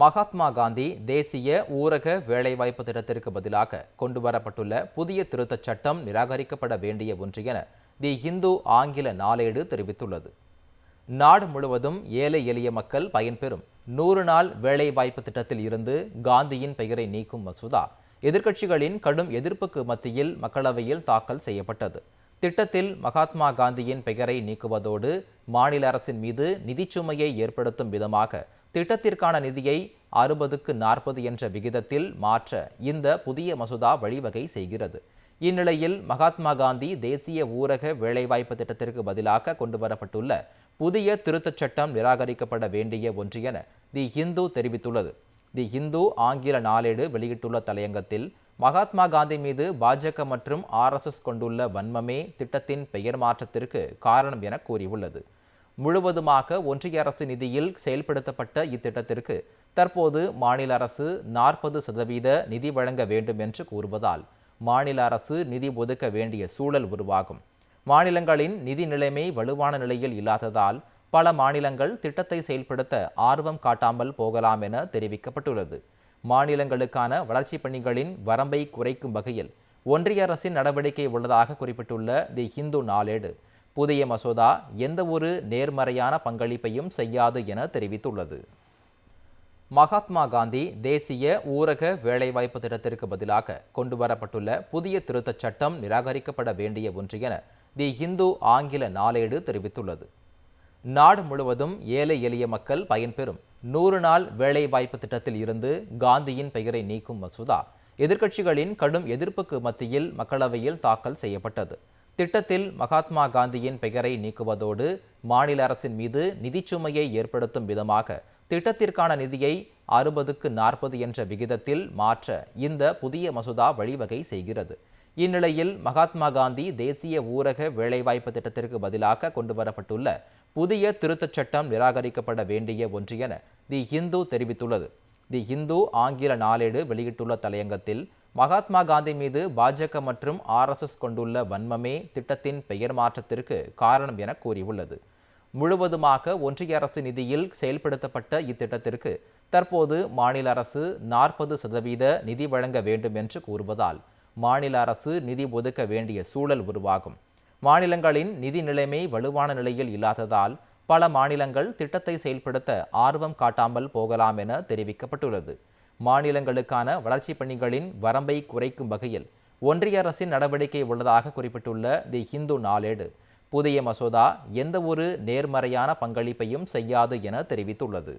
மகாத்மா காந்தி தேசிய ஊரக வேலைவாய்ப்பு திட்டத்திற்கு பதிலாக கொண்டுவரப்பட்டுள்ள புதிய திருத்தச் சட்டம் நிராகரிக்கப்பட வேண்டிய ஒன்று என தி இந்து ஆங்கில நாளேடு தெரிவித்துள்ளது. நாடு முழுவதும் ஏழை எளிய மக்கள் பயன்பெறும் நூறு நாள் வேலைவாய்ப்பு திட்டத்தில் இருந்து காந்தியின் பெயரை நீக்கும் மசோதா எதிர்க்கட்சிகளின் கடும் எதிர்ப்புக்கு மத்தியில் மக்களவையில் தாக்கல் செய்யப்பட்டது. திட்டத்தில் மகாத்மா காந்தியின் பெயரை நீக்குவதோடு மாநில அரசின் மீது நிதிச்சுமையை ஏற்படுத்தும் விதமாக திட்டத்திற்கான நிதியை அறுபதுக்கு நாற்பது என்ற விகிதத்தில் மாற்ற இந்த புதிய மசோதா வழிவகை செய்கிறது. இந்நிலையில் மகாத்மா காந்தி தேசிய ஊரக வேலைவாய்ப்பு திட்டத்திற்கு பதிலாக கொண்டுவரப்பட்டுள்ள புதிய திருத்தச் சட்டம் நிராகரிக்கப்பட வேண்டிய ஒன்று என தி ஹிந்து தெரிவித்துள்ளது. தி ஹிந்து ஆங்கில நாளேடு வெளியிட்டுள்ள தலையங்கத்தில் மகாத்மா காந்தி மீது பாஜக மற்றும் ஆர்எஸ்எஸ் கொண்டுள்ள வன்மமே திட்டத்தின் பெயர் மாற்றத்திற்கு காரணம் என கூறியுள்ளது. முழுவதுமாக ஒன்றிய அரசு நிதியில் செயல்படுத்தப்பட்ட இத்திட்டத்திற்கு தற்போது மாநில அரசு நாற்பது சதவீத நிதி வழங்க வேண்டும் என்று கூறுவதால் மாநில அரசு நிதி ஒதுக்க வேண்டிய சூழல் உருவாகும். மாநிலங்களின் நிதி நிலைமை வலுவான நிலையில் இல்லாததால் பல மாநிலங்கள் திட்டத்தை செயல்படுத்த ஆர்வம் காட்டாமல் போகலாம் என தெரிவிக்கப்பட்டுள்ளது. மாநிலங்களுக்கான வளர்ச்சிப் பணிகளின் வரம்பை குறைக்கும் வகையில் ஒன்றிய அரசின் நடவடிக்கை உள்ளதாக குறிப்பிட்டுள்ள தி ஹிந்து நாளேடு புதிய மசோதா எந்த ஒரு நேர்மறையான பங்களிப்பையும் செய்யாது என தெரிவித்துள்ளது. மகாத்மா காந்தி தேசிய ஊரக வேலைவாய்ப்பு திட்டத்திற்கு பதிலாக கொண்டுவரப்பட்டுள்ள புதிய திருத்தச் சட்டம் நிராகரிக்கப்பட வேண்டிய ஒன்று என தி இந்து ஆங்கில நாளேடு தெரிவித்துள்ளது. நாடு முழுவதும் ஏழை எளிய மக்கள் பயன்பெறும் நூறு நாள் வேலைவாய்ப்பு திட்டத்தில் இருந்து காந்தியின் பெயரை நீக்கும் மசோதா எதிர்க்கட்சிகளின் கடும் எதிர்ப்புக்கு மத்தியில் மக்களவையில் தாக்கல் செய்யப்பட்டது. திட்டத்தில் மகாத்மா காந்தியின் பெயரை நீக்குவதோடு மாநில அரசின் மீது நிதிச்சுமையை ஏற்படுத்தும் விதமாக திட்டத்திற்கான நிதியை அறுபதுக்கு நாற்பது என்ற விகிதத்தில் மாற்ற இந்த புதிய மசோதா வழிவகை செய்கிறது. இந்நிலையில் மகாத்மா காந்தி தேசிய ஊரக வேலைவாய்ப்பு திட்டத்திற்கு பதிலாக கொண்டுவரப்பட்டுள்ள புதிய திருத்தச் சட்டம் நிராகரிக்கப்பட வேண்டிய ஒன்று என தி ஹிந்து தெரிவித்துள்ளது. தி ஹிந்து ஆங்கில நாளேடு வெளியிட்டுள்ள தலையங்கத்தில் மகாத்மா காந்தி மீது பாஜக மற்றும் ஆர்எஸ்எஸ் கொண்டுள்ள வன்மமே திட்டத்தின் பெயர் மாற்றத்திற்கு காரணம் என கூறியுள்ளது. முழுவதுமாக ஒன்றிய அரசு நிதியில் செயல்படுத்தப்பட்ட இத்திட்டத்திற்கு தற்போது மாநில அரசு நாற்பது சதவீத நிதி வழங்க வேண்டும் என்று கூறுவதால் மாநில அரசு நிதி ஒதுக்க வேண்டிய சூழல் உருவாகும். மாநிலங்களின் நிதி நிலைமை வலுவான நிலையில் இல்லாததால் பல மாநிலங்கள் திட்டத்தை செயல்படுத்த ஆர்வம் காட்டாமல் போகலாம் என தெரிவிக்கப்பட்டுள்ளது. மாநிலங்களுக்கான வளர்ச்சிப் பணிகளின் வரம்பை குறைக்கும் வகையில் ஒன்றிய அரசின் நடவடிக்கை உள்ளதாக குறிப்பிட்டுள்ள தி ஹிந்து நாளேடு புதிய மசோதா எந்தவொரு நேர்மறையான பங்களிப்பையும் செய்யாது என தெரிவித்துள்ளது.